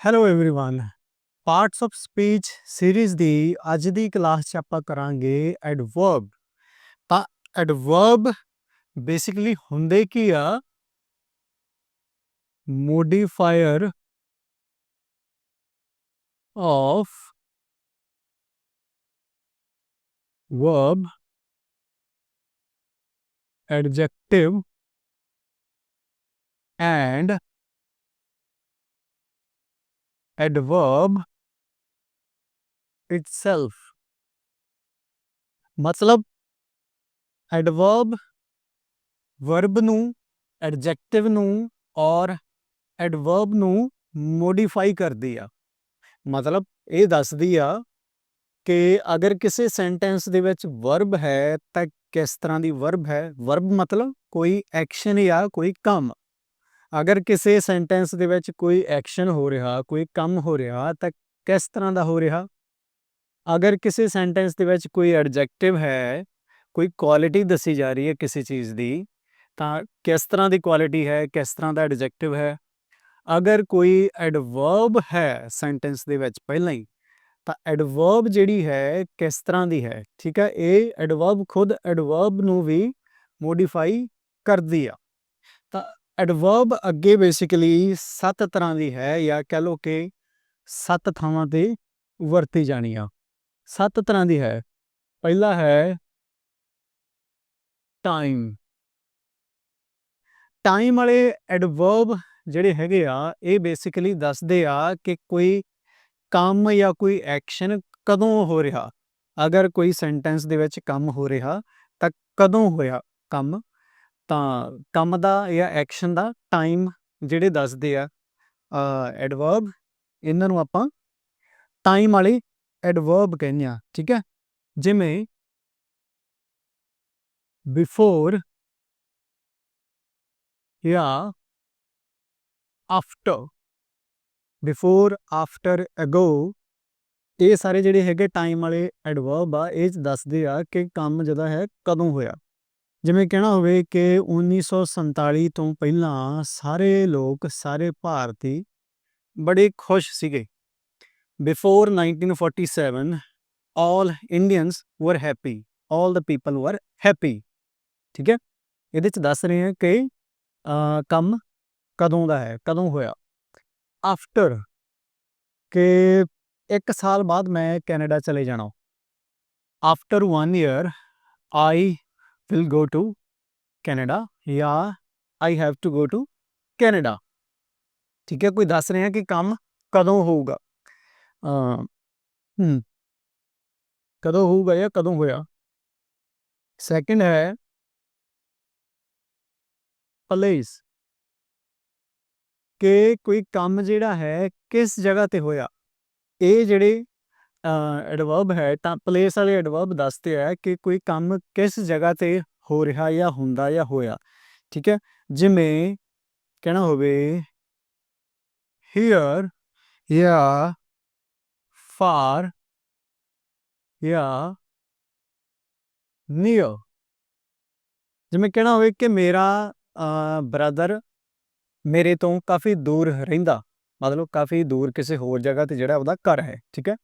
hello everyone parts of speech series ਦੀ ਅੱਜ ਦੀ class 'ਚ ਆਪਾਂ ਕਰਾਂਗੇ ਐਡਵਰਬ ਤਾਂ ਐਡਵਰਬ ਬੇਸਿਕਲੀ ਹੁੰਦੇ ਕੀ ਆ modifier of verb adjective and adverb itself. ਮਤਲਬ ਐਡਵਰਬ ਵਰਬ ਨੂੰ ਐਡਜੈਕਟਿਵ ਨੂੰ ਔਰ ਐਡਵਰਬ ਨੂੰ ਮੋਡੀਫਾਈ ਕਰਦੀ ਆ। ਮਤਲਬ ਇਹ ਦੱਸਦੀ ਆ ਕਿ ਅਗਰ ਕਿਸੇ ਸੈਂਟੈਂਸ ਦੇ ਵਿੱਚ ਵਰਬ ਹੈ ਤਾਂ ਕਿਸ ਤਰ੍ਹਾਂ ਦੀ ਵਰਬ ਹੈ? ਵਰਬ ਮਤਲਬ ਕੋਈ ਐਕਸ਼ਨ ਜਾਂ ਕੋਈ ਕੰਮ। ਅਗਰ ਕਿਸੇ ਸੈਂਟੈਂਸ ਦੇ ਵਿੱਚ ਕੋਈ ਐਕਸ਼ਨ ਹੋ ਰਿਹਾ, ਕੋਈ ਕੰਮ ਹੋ ਰਿਹਾ, ਤਾਂ ਕਿਸ ਤਰ੍ਹਾਂ ਦਾ ਹੋ ਰਿਹਾ? ਅਗਰ ਕਿਸੇ ਸੈਂਟੈਂਸ ਦੇ ਵਿੱਚ ਕੋਈ ਐਡਜੈਕਟਿਵ ਹੈ, ਕੋਈ ਕੁਆਲਿਟੀ ਦੱਸੀ ਜਾ ਰਹੀ ਹੈ ਕਿਸੇ ਚੀਜ਼ ਦੀ, ਤਾਂ ਕਿਸ ਤਰ੍ਹਾਂ ਦੀ ਕੁਆਲਿਟੀ ਹੈ, ਕਿਸ ਤਰ੍ਹਾਂ ਦਾ ਐਡਜੈਕਟਿਵ ਹੈ? ਅਗਰ ਕੋਈ ਐਡਵਰਬ ਹੈ ਸੈਂਟੈਂਸ ਦੇ ਵਿੱਚ ਪਹਿਲਾਂ ਹੀ, ਤਾਂ ਐਡਵਰਬ ਜਿਹੜੀ ਹੈ ਕਿਸ ਤਰ੍ਹਾਂ ਦੀ ਹੈ? ਠੀਕ ਹੈ, ਇਹ ਐਡਵਰਬ ਖੁਦ ਐਡਵਰਬ ਨੂੰ ਵੀ ਮੋਡੀਫਾਈ ਕਰਦੀ ਆ। ਐਡਵਰਬ ਅੱਗੇ ਬੇਸਿਕਲੀ ਸੱਤ ਤਰ੍ਹਾਂ ਦੀ ਹੈ ਜਾਂ ਕਹ ਲੋ ਕਿ ਸੱਤ ਥਾਵਾਂ ਤੇ ਵਰਤੀ ਜਾਣੀ ਆ। ਸੱਤ ਤਰ੍ਹਾਂ ਦੀ ਹੈ। ਪਹਿਲਾ ਹੈ ਟਾਈਮ ਟਾਈਮ ਵਾਲੇ ਐਡਵਰਬ ਜਿਹੜੇ ਹੈਗੇ ਆ, ਇਹ ਬੇਸਿਕਲੀ ਦੱਸਦੇ ਆ ਕਿ ਕੋਈ ਕੰਮ ਜਾਂ ਕੋਈ ਐਕਸ਼ਨ ਕਦੋਂ ਹੋ ਰਿਹਾ। ਅਗਰ ਕੋਈ ਸੈਂਟੈਂਸ ਦੇ ਵਿੱਚ ਕੰਮ ਹੋ ਰਿਹਾ ਤਾਂ ਕਦੋਂ ਹੋਇਆ ਕੰਮ? ਤਾਂ ਕੰਮ ਦਾ ਜਾਂ ਐਕਸ਼ਨ ਦਾ ਟਾਈਮ ਜਿਹੜੇ ਦੱਸਦੇ ਆ ਐਡਵਰਬ ਇਹਨਾਂ ਨੂੰ ਆਪਾਂ ਟਾਈਮ ਵਾਲੇ ਐਡਵਰਬ ਕਹਿੰਦੇ ਆ, ਠੀਕ ਹੈ? ਜਿਵੇਂ ਬਿਫੋਰ ਜਾਂ ਆਫਟਰ ਬਿਫੋਰ ਆਫਟਰ ਅਗੋ ਇਹ ਸਾਰੇ ਜਿਹੜੇ ਹੈਗੇ ਟਾਈਮ ਵਾਲੇ ਐਡਵਰਬ ਆ, ਇਹ 'ਚ ਦੱਸਦੇ ਆ ਕਿ ਕੰਮ ਜਿਹੜਾ ਹੈ ਕਦੋਂ ਹੋਇਆ। ਜਿਵੇਂ ਕਹਿਣਾ ਹੋਵੇ ਕਿ 1947 ਤੋਂ ਪਹਿਲਾਂ ਸਾਰੇ ਲੋਕ, ਸਾਰੇ ਭਾਰਤੀ ਬੜੇ ਖੁਸ਼ ਸੀਗੇ। Before 1947 all Indians were happy all the people were happy ਠੀਕ ਹੈ? ਇਹਦੇ ਚ ਦੱਸ ਰਹੇ ਹਾਂ ਕਿ ਕੰਮ ਕਦੋਂ ਦਾ ਹੈ, ਕਦੋਂ ਹੋਇਆ? ਆਫਟਰ ਕਿ ਇੱਕ ਸਾਲ ਬਾਅਦ ਮੈਂ ਕੈਨੇਡਾ ਚਲੇ ਜਾਣਾ। After 1 year I will go to Canada ਜਾਂ I have to go to Canada ਠੀਕ ਹੈ ਕੋਈ ਦੱਸ ਰਿਹਾ ਕਿ ਕੰਮ ਕਦੋਂ ਹੋਊਗਾ ਅ ਹਮ ਕਦੋਂ ਹੋਊਗਾ ਜਾਂ ਕਦੋਂ ਹੋਇਆ ਸੈਕਿੰਡ ਹੈ ਪਲੇਸ ਕਿ ਕੋਈ ਕੰਮ ਜਿਹੜਾ ਹੈ ਕਿਸ ਜਗ੍ਹਾ ਤੇ ਹੋਇਆ ਇਹ ਜਿਹੜੇ ਐਡਵਰਬ ਹੈ, ਤਾਂ ਪਲੇਸ ਵਾਲੇ ਐਡਵਰਬ ਦੱਸਦੇ ਆ ਕਿ ਕੋਈ ਕੰਮ ਕਿਸ ਜਗ੍ਹਾ ਤੇ ਹੋ ਰਿਹਾ ਜਾਂ ਹੁੰਦਾ ਜਾਂ ਹੋਇਆ, ਠੀਕ ਹੈ? ਜਿਵੇਂ ਕਹਿਣਾ ਹੋਵੇ, here ਜਾਂ far ਜਾਂ near, ਜਿਵੇਂ ਕਹਿਣਾ ਹੋਵੇ ਕਿ ਮੇਰਾ ਬ੍ਰਦਰ ਮੇਰੇ ਤੋਂ ਕਾਫੀ ਦੂਰ ਰਹਿੰਦਾ, ਮਤਲਬ ਕਾਫੀ ਦੂਰ ਕਿਸੇ ਹੋਰ ਜਗ੍ਹਾ ਤੇ ਜਿਹੜਾ ਉਹਦਾ ਘਰ ਹੈ, ਠੀਕ ਹੈ?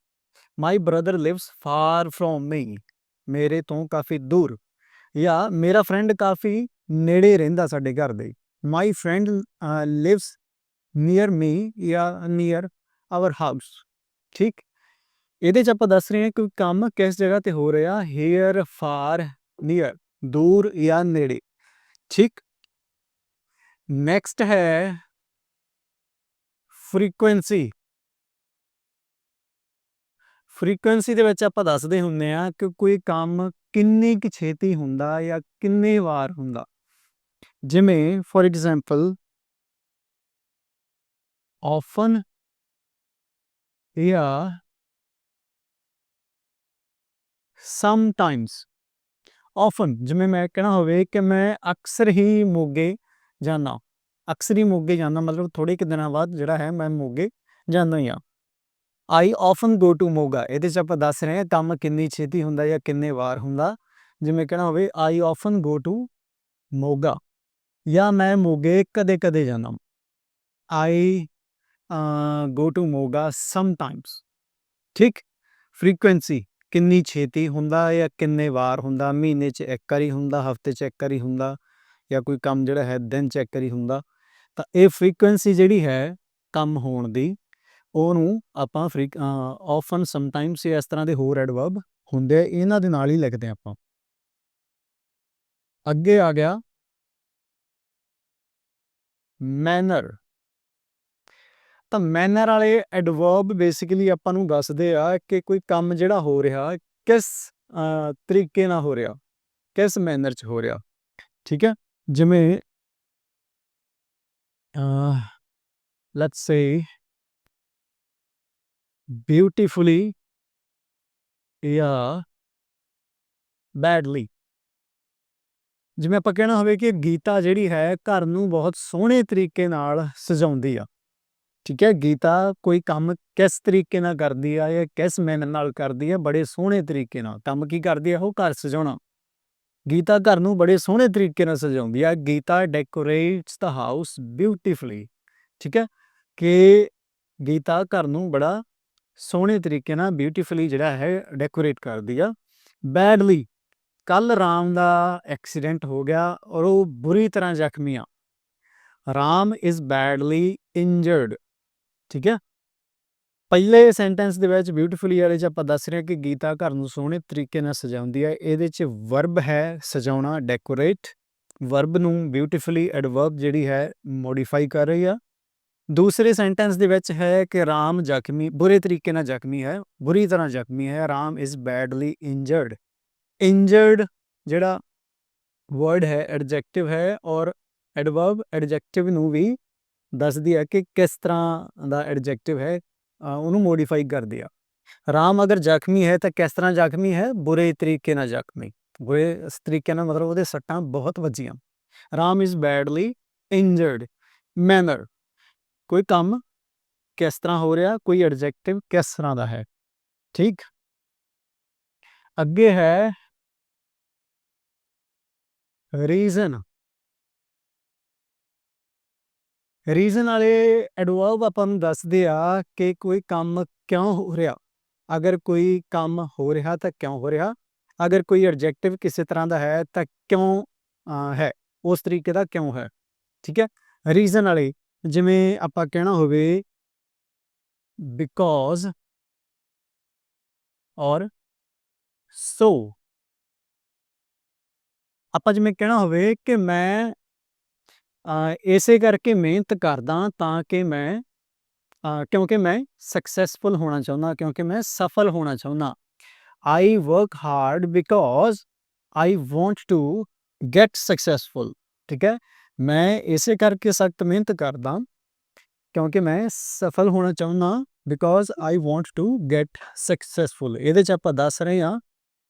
My brother lives far from me ਮੇਰੇ ਤੋਂ ਕਾਫੀ ਦੂਰ। ਜਾਂ ਮੇਰਾ ਫਰੈਂਡ ਕਾਫੀ ਨੇੜੇ ਰਹਿੰਦਾ ਸਾਡੇ ਘਰ ਦੇ। My friend lives near me ਜਾਂ ਨੀਅਰ ਆਵਰ ਹਾਊਸ ਠੀਕ? ਇਹਦੇ ਚ ਆਪਾਂ ਦੱਸ ਰਹੇ ਹਾਂ ਕਿ ਕੰਮ ਕਿਸ ਜਗ੍ਹਾ ਤੇ ਹੋ ਰਿਹਾ? ਹੇਅਰ ਫਾਰ ਨੀਅਰ ਦੂਰ ਜਾਂ ਨੇੜੇ। ਠੀਕ? ਨੈਕਸਟ ਹੈ ਫ੍ਰੀਕੁਐਂਸੀ ਫ੍ਰੀਕੁਐਂਸੀ ਦੇ ਵਿੱਚ ਆਪਾਂ ਦੱਸਦੇ ਹੁੰਨੇ ਆ ਕਿ ਕੋਈ ਕੰਮ ਕਿੰਨੀ ਕੁ ਛੇਤੀ ਹੁੰਦਾ ਜਾਂ ਕਿੰਨੇ ਵਾਰ ਹੁੰਦਾ। ਜਿਵੇਂ ਫੋਰ ਐਗਜ਼ਾਮਪਲ often ਜਾਂ sometimes often ਜਿਵੇਂ ਮੈਂ ਕਹਿਣਾ ਹੋਵੇ ਕਿ ਮੈਂ ਅਕਸਰ ਹੀ ਮੋਗੇ ਜਾਣਾ ਅਕਸਰ ਹੀ ਮੋਗੇ ਜਾਂਦਾ ਮਤਲਬ ਥੋੜੇ ਕਿ ਦਿਨਾਂ ਬਾਅਦ ਜਿਹੜਾ ਹੈ ਮੈਂ ਮੋਗੇ ਜਾਂਦਾ ਹੀ ਆ I often go to Moga ਇਹਦੇ ਚ ਆਪਾਂ ਦੱਸ ਰਹੇ ਹਾਂ ਕੰਮ ਕਿੰਨੀ ਛੇਤੀ ਹੁੰਦਾ ਜਾਂ ਕਿੰਨੇ ਵਾਰ ਹੁੰਦਾ। ਜਿਵੇਂ ਕਹਿਣਾ ਹੋਵੇ I often go to Moga ਜਾਂ ਮੈਂ ਮੋਗੇ ਕਦੇ ਕਦੇ ਜਾਂਦਾ I go to Moga sometimes ਠੀਕ? ਫ੍ਰੀਕੁਐਂਸੀ ਕਿੰਨੀ ਛੇਤੀ ਹੁੰਦਾ ਜਾਂ ਕਿੰਨੇ ਵਾਰ ਹੁੰਦਾ? ਮਹੀਨੇ 'ਚ ਇੱਕ ਵਾਰੀ ਹੁੰਦਾ, ਹਫ਼ਤੇ 'ਚ ਇੱਕ ਵਾਰੀ ਹੁੰਦਾ ਜਾਂ ਕੋਈ ਕੰਮ ਜਿਹੜਾ ਹੈ, ਦਿਨ 'ਚ ਇੱਕ ਵਾਰੀ ਹੁੰਦਾ। ਤਾਂ ਇਹ ਫ੍ਰੀਕੁਐਂਸੀ ਜਿਹੜੀ ਹੈ ਕੰਮ ਹੋਣ ਦੀ ਉਹਨੂੰ ਆਪਾਂ ਫ੍ਰੀ ਆਫਨ ਸਮਟਾਈਮਸ ਇਸ ਤਰ੍ਹਾਂ ਦੇ ਹੋਰ ਐਡਵਰਬ ਹੁੰਦੇ ਆ, ਇਹਨਾਂ ਦੇ ਨਾਲ ਹੀ ਲਿਖਦੇ ਆਪਾਂ। ਅੱਗੇ ਆ ਗਿਆ। ਮੈਨਰ ਤਾਂ ਮੈਨਰ ਵਾਲੇ ਐਡਵਰਬ ਬੇਸਿਕਲੀ ਆਪਾਂ ਨੂੰ ਦੱਸਦੇ ਆ ਕਿ ਕੋਈ ਕੰਮ ਜਿਹੜਾ ਹੋ ਰਿਹਾ, ਕਿਸ ਤਰੀਕੇ ਨਾਲ ਹੋ ਰਿਹਾ, ਕਿਸ ਮੈਨਰ 'ਚ ਹੋ ਰਿਹਾ। ਠੀਕ ਹੈ? ਜਿਵੇਂ ਲੈਟਸ ਸੇ ਬਿਊਟੀਫੁਲੀ ਜਾਂ ਬੈਡਲੀ ਜਿਵੇਂ ਆਪਾਂ ਕਹਿਣਾ ਹੋਵੇ ਕਿ ਗੀਤਾ ਜਿਹੜੀ ਹੈ ਘਰ ਨੂੰ ਬਹੁਤ ਸੋਹਣੇ ਤਰੀਕੇ ਨਾਲ ਸਜਾਉਂਦੀ ਆ। ਠੀਕ ਹੈ, ਗੀਤਾ ਕੋਈ ਕੰਮ ਕਿਸ ਤਰੀਕੇ ਨਾਲ ਕਰਦੀ ਆ ਜਾਂ ਕਿਸ ਮੈਨਰ ਨਾਲ ਕਰਦੀ ਆ, ਬੜੇ ਸੋਹਣੇ ਤਰੀਕੇ ਨਾਲ। ਕੰਮ ਕੀ ਕਰਦੀ ਆ, ਉਹ ਘਰ ਸਜਾਉਣਾ। ਗੀਤਾ ਘਰ ਨੂੰ ਬੜੇ ਸੋਹਣੇ ਤਰੀਕੇ ਨਾਲ ਸਜਾਉਂਦੀ ਆ। Geeta decorates the house beautifully ਠੀਕ ਹੈ, ਕਿ ਗੀਤਾ ਘਰ ਨੂੰ ਬੜਾ ਸੋਹਣੇ ਤਰੀਕੇ ਨਾਲ ਬਿਊਟੀਫੁਲੀ ਜਿਹੜਾ ਹੈ ਡੈਕੋਰੇਟ ਕਰਦੀ ਆ। ਬੈਡਲੀ ਕੱਲ ਰਾਮ ਦਾ ਐਕਸੀਡੈਂਟ ਹੋ ਗਿਆ ਔਰ ਉਹ ਬੁਰੀ ਤਰ੍ਹਾਂ ਜ਼ਖਮੀ ਆ। ਰਾਮ ਇਜ਼ ਬੈਡਲੀ ਇੰਜਰਡ ਠੀਕ ਹੈ ਪਹਿਲੇ ਸੈਂਟੈਂਸ ਦੇ ਵਿੱਚ ਬਿਊਟੀਫੁਲੀ ਵਾਲੇ ਚ ਆਪਾਂ ਦੱਸ ਰਹੇ ਹਾਂ ਕਿ ਗੀਤਾ ਘਰ ਨੂੰ ਸੋਹਣੇ ਤਰੀਕੇ ਨਾਲ ਸਜਾਉਂਦੀ ਹੈ ਇਹਦੇ ਚ ਵਰਬ ਹੈ ਸਜਾਉਣਾ ਡੈਕੋਰੇਟ ਵਰਬ ਨੂੰ ਬਿਊਟੀਫੁਲੀ ਐਡਵਰਬ ਜਿਹੜੀ ਹੈ ਮੋਡੀਫਾਈ ਕਰ ਰਹੀ ਆ। ਦੂਸਰੇ ਸੈਂਟੈਂਸ ਦੇ ਵਿੱਚ ਹੈ ਕਿ ਰਾਮ ਜ਼ਖਮੀ, ਬੁਰੇ ਤਰੀਕੇ ਨਾਲ ਜ਼ਖਮੀ ਹੈ, ਬੁਰੀ ਤਰ੍ਹਾਂ ਜ਼ਖਮੀ ਹੈ, Ram is badly injured injured ਜਿਹੜਾ ਵਰਡ ਹੈ ਐਡਜੈਕਟਿਵ ਹੈ ਔਰ ਐਡਵਰਬ ਐਡਜੈਕਟਿਵ ਨੂੰ ਵੀ ਦੱਸਦੀ ਹੈ ਕਿ ਕਿਸ ਤਰ੍ਹਾਂ ਦਾ ਐਡਜੈਕਟਿਵ ਹੈ ਉਹਨੂੰ ਮੋਡੀਫਾਈ ਕਰਦੀ ਆ। ਰਾਮ ਅਗਰ ਜ਼ਖਮੀ ਹੈ ਤਾਂ ਕਿਸ ਤਰ੍ਹਾਂ ਜ਼ਖਮੀ ਹੈ? ਬੁਰੇ ਤਰੀਕੇ ਨਾਲ ਜ਼ਖਮੀ। ਬੁਰੇ ਤਰੀਕੇ ਨਾਲ ਮਤਲਬ ਉਹਦੇ ਸੱਟਾਂ ਬਹੁਤ ਵੱਜੀਆਂ। Ram is badly injured manner ਕੋਈ ਕੰਮ ਕਿਸ ਤਰ੍ਹਾਂ ਹੋ ਰਿਹਾ, ਕੋਈ ਐਡਜੈਕਟਿਵ ਕਿਸ ਤਰ੍ਹਾਂ ਦਾ ਹੈ, ਠੀਕ? ਅੱਗੇ ਹੈ ਰੀਜ਼ਨ ਰੀਜ਼ਨ ਵਾਲੇ ਐਡਵਰਬ ਆਪਾਂ ਨੂੰ ਦੱਸਦੇ ਆ ਕਿ ਕੋਈ ਕੰਮ ਕਿਉਂ ਹੋ ਰਿਹਾ। ਅਗਰ ਕੋਈ ਕੰਮ ਹੋ ਰਿਹਾ ਤਾਂ ਕਿਉਂ ਹੋ ਰਿਹਾ, ਅਗਰ ਕੋਈ ਐਡਜੈਕਟਿਵ ਕਿਸੇ ਤਰ੍ਹਾਂ ਦਾ ਹੈ ਤਾਂ ਕਿਉਂ ਹੈ, ਉਸ ਤਰੀਕੇ ਦਾ ਕਿਉਂ ਹੈ, ਠੀਕ ਹੈ? ਰੀਜ਼ਨ ਵਾਲੇ ਜਿਵੇਂ ਆਪਾਂ ਕਹਿਣਾ ਹੋਵੇ ਬਿਕੋਜ਼ ਔਰ ਸੋ ਆਪਾਂ ਜਿਵੇਂ ਕਹਿਣਾ ਹੋਵੇ ਕਿ ਮੈਂ ਇਸੇ ਕਰਕੇ ਮਿਹਨਤ ਕਰਦਾ ਤਾਂ ਕਿ ਮੈਂ ਕਿਉਂਕਿ ਮੈਂ ਸਕਸੈਸਫੁਲ ਹੋਣਾ ਚਾਹੁੰਦਾ, ਕਿਉਂਕਿ ਮੈਂ ਸਫਲ ਹੋਣਾ ਚਾਹੁੰਦਾ। I work hard because I want to get successful ਠੀਕ ਹੈ? ਮੈਂ ਇਸੇ ਕਰਕੇ ਸਖਤ ਮਿਹਨਤ ਕਰਦਾ ਕਿਉਂਕਿ ਮੈਂ ਸਫਲ ਹੋਣਾ ਚਾਹੁੰਦਾ because I want to get successful ਇਹਦੇ ਚ ਆਪਾਂ ਦੱਸ ਰਹੇ ਹਾਂ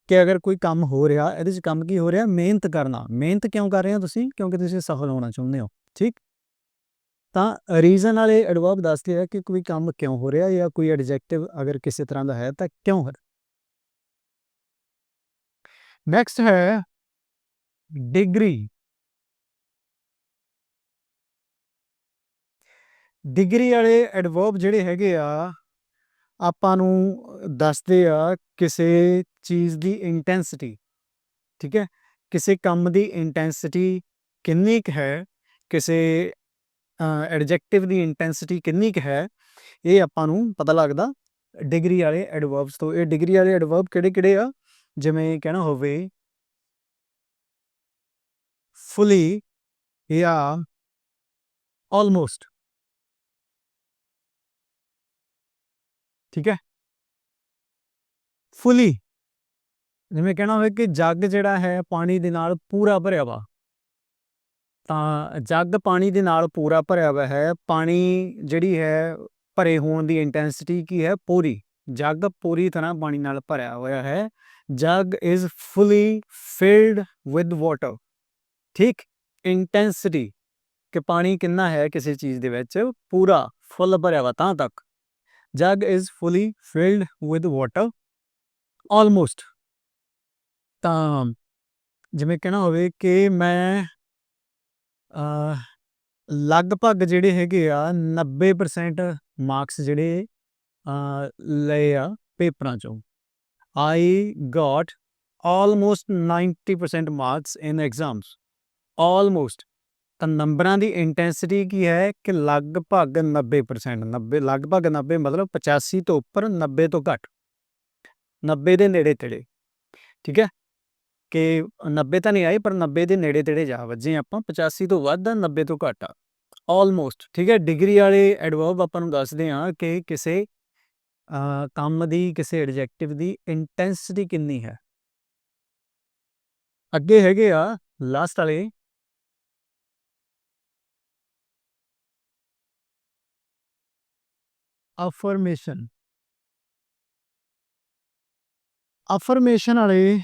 ਕਿ ਅਗਰ ਕੋਈ ਕੰਮ ਹੋ ਰਿਹਾ, ਇਹਦੇ ਚ ਕੰਮ ਕੀ ਹੋ ਰਿਹਾ? ਮਿਹਨਤ ਕਰਨਾ। ਮਿਹਨਤ ਕਿਉਂ ਕਰ ਰਹੇ ਹੋ ਤੁਸੀਂ? ਕਿਉਂਕਿ ਤੁਸੀਂ ਸਫਲ ਹੋਣਾ ਚਾਹੁੰਦੇ ਹੋ, ਠੀਕ? ਤਾਂ ਰੀਜ਼ਨ ਵਾਲੇ ਐਡਵਰਬ ਦੱਸਦੇ ਆ ਕਿ ਕੋਈ ਕੰਮ ਕਿਉਂ ਹੋ ਰਿਹਾ ਜਾਂ ਕੋਈ ਐਡਜੈਕਟਿਵ ਅਗਰ ਕਿਸੇ ਤਰ੍ਹਾਂ ਦਾ ਹੈ ਤਾਂ ਕਿਉਂ ਹੋ ਰਿਹਾ। ਨੈਕਸਟ ਹੈ ਡਿਗਰੀ ਡਿਗਰੀ ਵਾਲੇ ਐਡਵਰਬ ਜਿਹੜੇ ਹੈਗੇ ਆ, ਆਪਾਂ ਨੂੰ ਦੱਸਦੇ ਆ ਕਿਸੇ ਚੀਜ਼ ਦੀ ਇੰਟੈਂਸਿਟੀ ਠੀਕ ਹੈ? ਕਿਸੇ ਕੰਮ ਦੀ ਇੰਟੈਂਸਿਟੀ ਕਿੰਨੀ ਕੁ ਹੈ, ਕਿਸੇ ਐਡਜੈਕਟਿਵ ਦੀ ਇੰਟੈਂਸਿਟੀ ਕਿੰਨੀ ਕੁ ਹੈ, ਇਹ ਆਪਾਂ ਨੂੰ ਪਤਾ ਲੱਗਦਾ ਡਿਗਰੀ ਵਾਲੇ ਐਡਵਰਬਸ ਤੋਂ। ਇਹ ਡਿਗਰੀ ਵਾਲੇ ਐਡਵਰਬ ਕਿਹੜੇ ਕਿਹੜੇ ਆ? ਜਿਵੇਂ ਕਹਿਣਾ ਹੋਵੇ ਫੁੱਲੀ ਜਾਂ ਆਲਮੋਸਟ ਠੀਕ ਹੈ? ਫੁੱਲੀ। ਜਿਵੇਂ ਕਹਿਣਾ ਹੋਵੇ ਕਿ ਜੱਗ ਜਿਹੜਾ ਹੈ ਪਾਣੀ ਦੇ ਨਾਲ ਪੂਰਾ ਭਰਿਆ ਵਾ। ਤਾਂ ਜੱਗ ਪਾਣੀ ਦੇ ਨਾਲ ਪੂਰਾ ਭਰਿਆ ਹੋਇਆ ਹੈ। ਪਾਣੀ ਜਿਹੜੀ ਹੈ ਭਰੇ ਹੋਣ ਦੀ ਇੰਟੈਂਸਿਟੀ ਕੀ ਹੈ? ਪੂਰੀ। ਜੱਗ ਪੂਰੀ ਤਰ੍ਹਾਂ ਪਾਣੀ ਨਾਲ ਭਰਿਆ ਹੋਇਆ ਹੈ। Jug is fully filled with water ਠੀਕ? ਇੰਟੈਂਸਿਟੀ ਕਿ ਪਾਣੀ ਕਿੰਨਾ ਹੈ ਕਿਸੇ ਚੀਜ਼ ਦੇ ਵਿੱਚ? ਪੂਰਾ, ਫੁੱਲ ਭਰਿਆ ਵਾ ਤਾਂ ਤੱਕ। Jug is fully filled with water almost ਤਾਂ ਜਿਵੇਂ ਕਹਿਣਾ ਹੋਵੇ ਕਿ ਮੈਂ ਲਗਭਗ ਜਿਹੜੇ ਹੈਗੇ ਆ 90% ਮਾਰਕਸ ਜਿਹੜੇ ਲਏ ਆ ਪੇਪਰਾਂ ਚੋਂ। I got almost 90% marks in exams almost ਤਾਂ ਨੰਬਰਾਂ ਦੀ ਇੰਟੈਂਸਿਟੀ ਕੀ ਹੈ ਕਿ ਲਗਭਗ 90% 90 ਲਗਭਗ 90 ਮਤਲਬ 85 ਤੋਂ ਉੱਪਰ 90 ਤੋਂ ਘੱਟ। 90 ਦੇ ਨੇੜੇ ਤੇੜੇ, ਠੀਕ ਹੈ? ਕਿ 90 ਤਾਂ ਨਹੀਂ ਆਏ, ਪਰ 90 ਦੇ ਨੇੜੇ ਤੇੜੇ ਜਾ ਵੱਜੇ ਆਪਾਂ 85 ਤੋਂ ਵੱਧ ਆ 90 ਤੋਂ ਘੱਟ ਆ ਆਲਮੋਸਟ ਠੀਕ ਹੈ? ਡਿਗਰੀ ਵਾਲੇ ਐਡਵਰਬ ਆਪਾਂ ਨੂੰ ਦੱਸਦੇ ਆ ਕਿ ਕਿਸੇ ਕੰਮ ਦੀ, ਕਿਸੇ ਐਡਜੈਕਟਿਵ ਦੀ ਇੰਟੈਂਸਿਟੀ ਕਿੰਨੀ ਹੈ। ਅੱਗੇ ਹੈਗੇ ਆ ਲਾਸਟ ਵਾਲੇ ਅਫਰਮੇਸ਼ਨ ਅਫਰਮੇਸ਼ਨ ਵਾਲੇ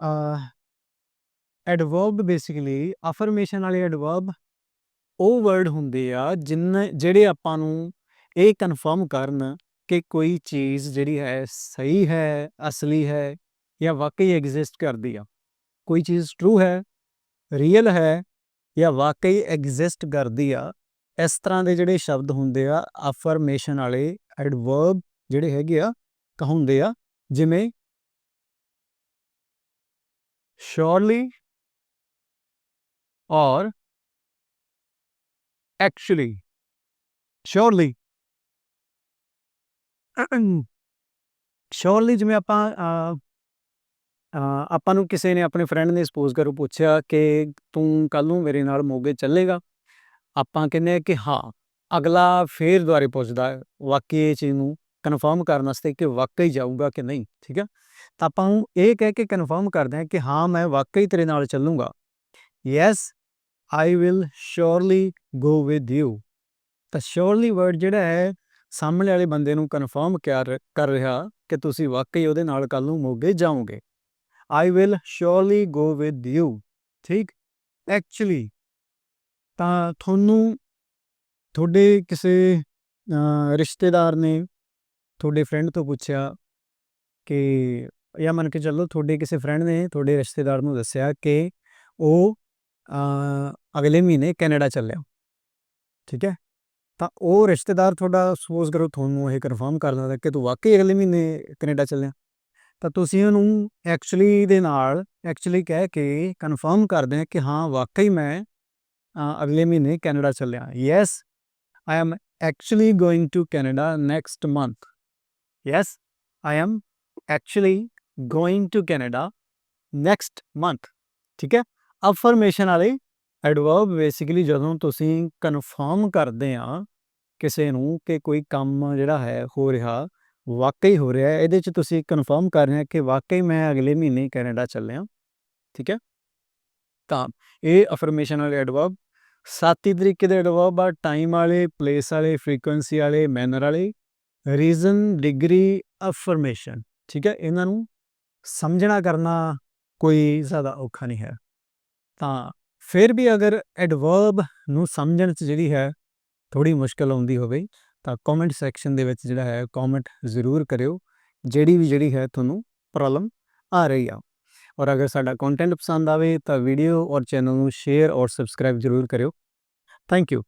ਅ ਐਡਵਰਬ ਬੇਸਿਕਲੀ ਅਫਰਮੇਸ਼ਨ ਵਾਲੇ ਐਡਵਰਬ ਉਹ ਵਰਡ ਹੁੰਦੇ ਆ ਜਿੰਨ, ਜਿਹੜੇ ਆਪਾਂ ਨੂੰ ਇਹ ਕਨਫਰਮ ਕਰਨ ਕਿ ਕੋਈ ਚੀਜ਼ ਜਿਹੜੀ ਹੈ ਸਹੀ ਹੈ, ਅਸਲੀ ਹੈ ਜਾਂ ਵਾਕਈ ਐਗਜ਼ਿਸਟ ਕਰਦੀ ਆ। ਕੋਈ ਚੀਜ਼ ਟਰੂ ਹੈ ਰੀਅਲ ਹੈ ਜਾਂ ਵਾਕਈ ਐਗਜ਼ਿਸਟ ਕਰਦੀ ਆ ਇਸ ਤਰ੍ਹਾਂ ਦੇ ਜਿਹੜੇ ਸ਼ਬਦ ਹੁੰਦੇ ਆ ਅਫਰਮੇਸ਼ਨ ਵਾਲੇ ਐਡਵਰਬ ਜਿਹੜੇ ਹੈਗੇ ਆ ਕਹੁੰਦੇ ਆ, ਜਿਵੇਂ ਸ਼ੋਰਲੀ ਔਰ actually ਸ਼ੋਰਲੀ ਸ਼ੋਰਲੀ ਜਿਵੇਂ ਆਪਾਂ ਆਪਾਂ ਨੂੰ ਕਿਸੇ ਨੇ ਆਪਣੇ ਫਰੈਂਡ ਨੇ ਸਪੋਜ਼ ਕਰੋ ਪੁੱਛਿਆ ਕਿ ਤੂੰ ਕੱਲ ਨੂੰ ਮੇਰੇ ਨਾਲ ਮੋਗੇ ਚੱਲੇਗਾ ਆਪਾਂ ਕਹਿੰਦੇ ਆ ਕਿ ਹਾਂ ਅਗਲਾ ਫੇਰ ਦੁਬਾਰੇ ਪੁੱਛਦਾ ਹੈ, ਵਾਕਈ ਇਹ ਚੀਜ਼ ਨੂੰ ਕਨਫਰਮ ਕਰਨ ਵਾਸਤੇ ਕਿ ਵਾਕਈ ਜਾਊਗਾ ਕਿ ਨਹੀਂ ਠੀਕ ਹੈ? ਤਾਂ ਆਪਾਂ ਨੂੰ ਇਹ ਕਹਿ ਕੇ ਕਨਫਰਮ ਕਰਦੇ ਹਾਂ ਕਿ ਹਾਂ ਮੈਂ ਵਾਕਈ ਤੇਰੇ ਨਾਲ ਚੱਲੂੰਗਾ। Yes I will surely go with you ਤਾਂ ਸ਼ੋਰਲੀ ਵਰਡ ਜਿਹੜਾ ਹੈ ਸਾਹਮਣੇ ਵਾਲੇ ਬੰਦੇ ਨੂੰ ਕਨਫਰਮ ਕਰ ਕਰ ਰਿਹਾ ਕਿ ਤੁਸੀਂ ਵਾਕਈ ਉਹਦੇ ਨਾਲ ਕੱਲ ਨੂੰ ਮੋਗੇ ਜਾਓਗੇ। I will surely go with you ਠੀਕ? ਐਕਚੁਅਲੀ ਤਾਂ ਤੁਹਾਨੂੰ ਤੁਹਾਡੇ ਕਿਸੇ ਰਿਸ਼ਤੇਦਾਰ ਨੇ ਤੁਹਾਡੇ ਫਰੈਂਡ ਤੋਂ ਪੁੱਛਿਆ ਕਿ, ਜਾਂ ਮੰਨ ਕੇ ਚੱਲੋ ਤੁਹਾਡੇ ਕਿਸੇ ਫਰੈਂਡ ਨੇ ਤੁਹਾਡੇ ਰਿਸ਼ਤੇਦਾਰ ਨੂੰ ਦੱਸਿਆ ਕਿ ਉਹ ਅਗਲੇ ਮਹੀਨੇ ਕੈਨੇਡਾ ਚੱਲਿਆ। ਠੀਕ ਹੈ? ਤਾਂ ਉਹ ਰਿਸ਼ਤੇਦਾਰ ਤੁਹਾਡਾ ਸਪੋਜ਼ ਕਰੋ ਤੁਹਾਨੂੰ ਇਹ ਕਨਫਰਮ ਕਰ ਦਿੰਦਾ ਕਿ ਤੂੰ ਵਾਕਈ ਅਗਲੇ ਮਹੀਨੇ ਕੈਨੇਡਾ ਚੱਲਿਆ। ਤਾਂ ਤੁਸੀਂ ਉਹਨੂੰ ਐਕਚੁਅਲੀ ਦੇ ਨਾਲ ਐਕਚੁਅਲੀ ਕਹਿ ਕੇ ਕਨਫਰਮ ਕਰਦੇ ਆ ਕਿ ਹਾਂ, ਵਾਕਈ ਮੈਂ ਅਗਲੇ ਮਹੀਨੇ ਕੈਨੇਡਾ ਚੱਲਿਆ yes I am actually going to Canada next month yes I am actually going to Canada next month ਠੀਕ ਹੈ ਅਫਰਮੇਸ਼ਨ ਵਾਲੇ ਐਡਵਰਬ ਬੇਸਿਕਲੀ ਜਦੋਂ ਤੁਸੀਂ ਕਨਫਰਮ ਕਰਦੇ ਆ ਕਿਸੇ ਨੂੰ ਕਿ ਕੋਈ ਕੰਮ ਜਿਹੜਾ ਹੈ ਹੋ ਰਿਹਾ, ਵਾਕਈ ਹੋ ਰਿਹਾ ਹੈ ਇਹਦੇ ਚ ਤੁਸੀਂ ਕਨਫਰਮ ਕਰ ਰਹੇ ਆ ਕਿ ਵਾਕਈ ਮੈਂ ਅਗਲੇ ਮਹੀਨੇ ਕੈਨੇਡਾ ਚੱਲਿਆ। ਠੀਕ ਹੈ? ਤਾਂ ਇਹ ਅਫਰਮੇਸ਼ਨ ਵਾਲੇ ਐਡਵਰਬ ਸਾਤੀ ਤਰੀਕੇ ਦੇ ਐਡਵਰਬ ਆ ਟਾਈਮ ਵਾਲੇ ਪਲੇਸ ਵਾਲੇ ਫ੍ਰੀਕੁਐਂਸੀ ਵਾਲੇ ਮੈਨਰ ਵਾਲੇ ਰੀਜ਼ਨ ਡਿਗਰੀ ਅਫਰਮੇਸ਼ਨ ਠੀਕ ਹੈ? ਇਹਨਾਂ ਨੂੰ ਸਮਝਣਾ ਕਰਨਾ ਕੋਈ ਜ਼ਿਆਦਾ ਔਖਾ ਨਹੀਂ ਹੈ। ਤਾਂ ਫਿਰ ਵੀ ਅਗਰ ਐਡਵਰਬ ਨੂੰ ਸਮਝਣ 'ਚ ਜਿਹੜੀ ਹੈ ਥੋੜੀ ਮੁਸ਼ਕਲ ਆਉਂਦੀ ਹੋਵੇ, ਤਾਂ ਕਮੈਂਟ ਸੈਕਸ਼ਨ ਦੇ ਵਿੱਚ ਜਿਹੜਾ ਹੈ ਕਮੈਂਟ ਜ਼ਰੂਰ ਕਰਿਓ, ਜਿਹੜੀ ਵੀ ਜਿਹੜੀ ਹੈ ਤੁਹਾਨੂੰ ਪ੍ਰੋਬਲਮ ਆ ਰਹੀ ਆ। ਔਰ ਅਗਰ ਸਾਡਾ ਕੰਟੈਂਟ ਪਸੰਦ ਆਵੇ ਤਾਂ ਵੀਡੀਓ ਔਰ ਚੈਨਲ ਨੂੰ ਸ਼ੇਅਰ ਔਰ ਸਬਸਕ੍ਰਾਈਬ ਜ਼ਰੂਰ ਕਰਿਓ। Thank you